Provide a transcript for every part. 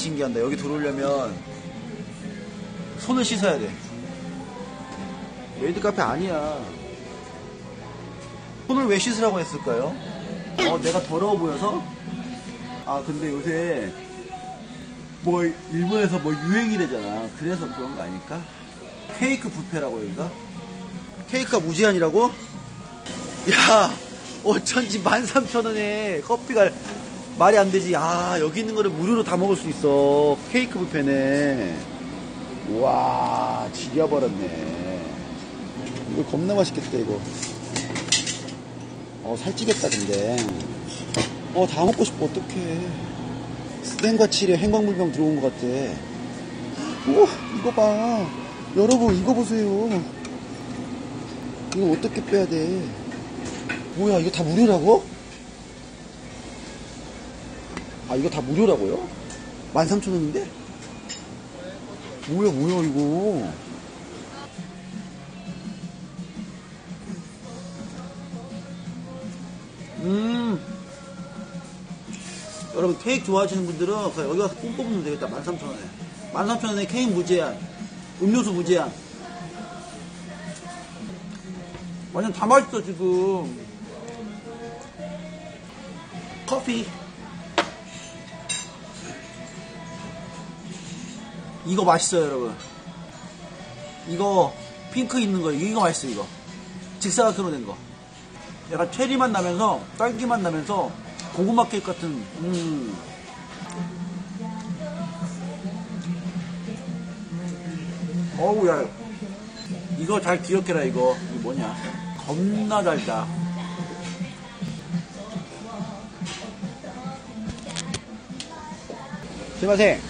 신기한다. 여기 들어오려면 손을 씻어야 돼. 메이드 카페 아니야. 손을 왜 씻으라고 했을까요? 어, 내가 더러워 보여서? 아, 근데 요새 뭐 일본에서 뭐 유행이래잖아. 그래서 그런 거 아닐까? 케이크 뷔페라고 여기가? 케이크가 무제한이라고? 야, 어쩐지 13,000원에 커피가 말이 안 되지. 아, 여기 있는 거를 무료로 다 먹을 수 있어. 케이크 뷔페네. 와, 지겨버렸네. 이거 겁나 맛있겠다, 이거. 어, 살찌겠다, 근데. 어, 다 먹고 싶어, 어떡해. 스탠과 칠에 행광물병 들어온 것 같아. 우와, 이거 봐. 여러분, 이거 보세요. 이거 어떻게 빼야 돼? 뭐야, 이거 다 무료라고? 아, 이거 다 무료라고요? 13,000원인데? 뭐야, 뭐야, 이거. 음. 여러분, 케이크 좋아하시는 분들은 여기 와서 뿜 뽑으면 되겠다. 13,000원에. 13,000원에 케이크 무제한. 음료수 무제한. 완전 다 맛있어, 지금. 커피. 이거 맛있어요 여러분. 이거 핑크 있는 거 이거 맛있어 이거. 직사각형으로 된 거. 약간 체리맛 나면서 딸기맛 나면서 고구마 케이크 같은 음. 어우 야. 이거 잘 기억해라 이거. 이 뭐냐. 겁나 달다 죄송합니다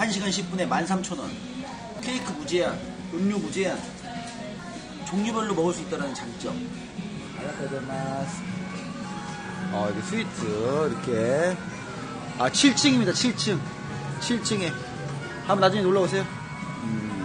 1시간 10분에 13,000원. 케이크 무제한, 음료 무제한. 종류별로 먹을 수 있다는 장점. 아라카데마스. 어, 여기 스위트, 이렇게. 아, 7층입니다, 7층. 7층에. 한번 나중에 놀러 오세요. 음.